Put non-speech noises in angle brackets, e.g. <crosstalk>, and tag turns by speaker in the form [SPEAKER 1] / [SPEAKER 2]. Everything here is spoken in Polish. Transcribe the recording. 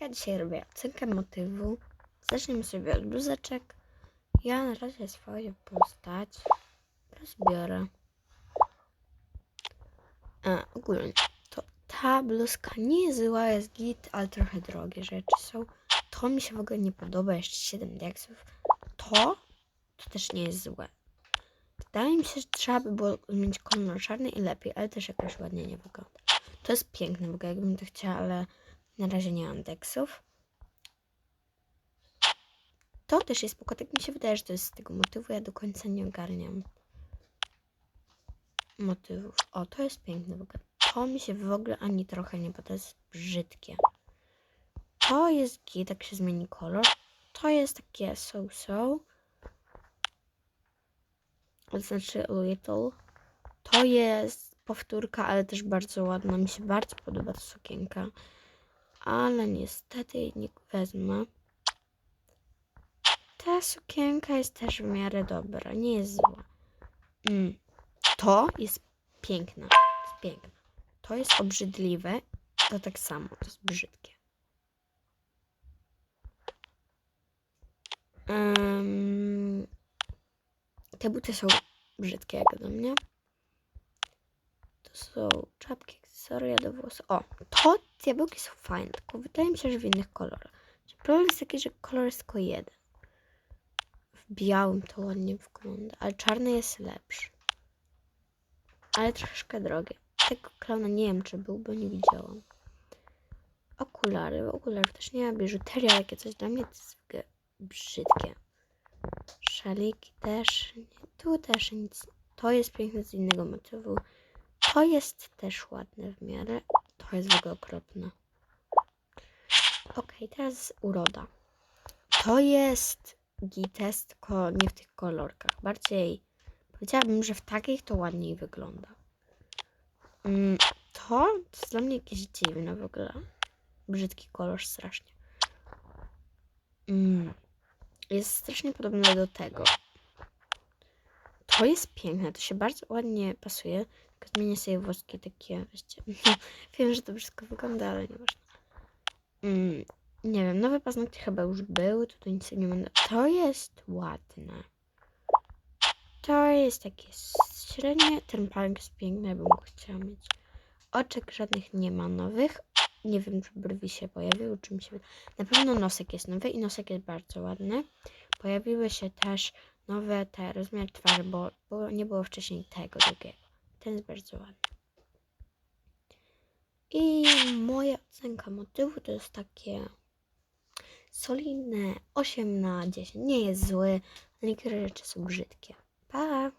[SPEAKER 1] Ja dzisiaj robię ocenkę motywu. Zaczniemy sobie od bluzeczek. Ja na razie swoje postać rozbiorę. A, ogólnie, to ta bluzka nie jest zła, jest git, ale trochę drogie rzeczy są. To mi się w ogóle nie podoba, jeszcze 7 deksów. To, to też nie jest złe. Wydaje mi się, że trzeba by było zmienić kolor czarny i lepiej, ale też jakoś ładnie nie wygląda. To jest piękne w ogóle, jakbym to chciała, ale na razie nie mam deksów. To też jest spoko, tak mi się wydaje, że to jest z tego motywu, ja do końca nie ogarniam motywów. O, to jest piękne w ogóle. To mi się w ogóle ani trochę nie podoba, to jest brzydkie. To jest G, tak się zmieni kolor. To jest takie so-so. To znaczy little. To jest powtórka, ale też bardzo ładna. Mi się bardzo podoba ta sukienka. Ale niestety jej nie wezmę. Ta sukienka jest też w miarę dobra. Nie jest zła. Mm. To jest piękne. To jest piękne. To jest obrzydliwe. To tak samo. To jest brzydkie. Em, te buty są brzydkie jak do mnie. To są czapki, akcesoria do włosów. O, to diabełki są fajne, tylko wydaje mi się, że w innych kolorach. Problem jest taki, że kolor jest tylko jeden. W białym to ładnie wygląda, ale czarny jest lepszy. Ale troszkę drogie. Tego klauna nie wiem, czy był, bo nie widziałam. Okulary. Okularów też nie ma. Biżuteria, jakie coś dla mnie to jest brzydkie. Szaliki też. Nie. Tu też nic. To jest piękne z innego motywu. To jest też ładne w miarę. To jest w ogóle okropne. Ok, teraz uroda. To jest gites, tylko nie w tych kolorkach. Bardziej powiedziałabym, że w takich to ładniej wygląda. Mm, to, to jest dla mnie jakieś dziwne w ogóle. Brzydki kolor strasznie. Mm, jest strasznie podobne do tego. To jest piękne, to się bardzo ładnie pasuje. Tylko zmienię sobie włoski takie, wiecie. <laughs> Wiem, że to wszystko wygląda, ale nieważne. Mm, nie wiem, nowe paznokcie chyba już były, tutaj nic nie będę. To jest ładne. To jest takie średnie. Ten palnik jest piękny, bym go chciała mieć. Oczek żadnych nie ma nowych. Nie wiem, czy brwi się pojawiły, czy mi się... Na pewno nosek jest nowy i nosek jest bardzo ładny. Pojawiły się też nowe te rozmiar twarzy, bo, bo nie było wcześniej tego drugiego. Ten jest bardzo ładny. I moja ocenka motywu to jest takie solidne 8 na 10. Nie jest zły, ale niektóre rzeczy są brzydkie. Pa!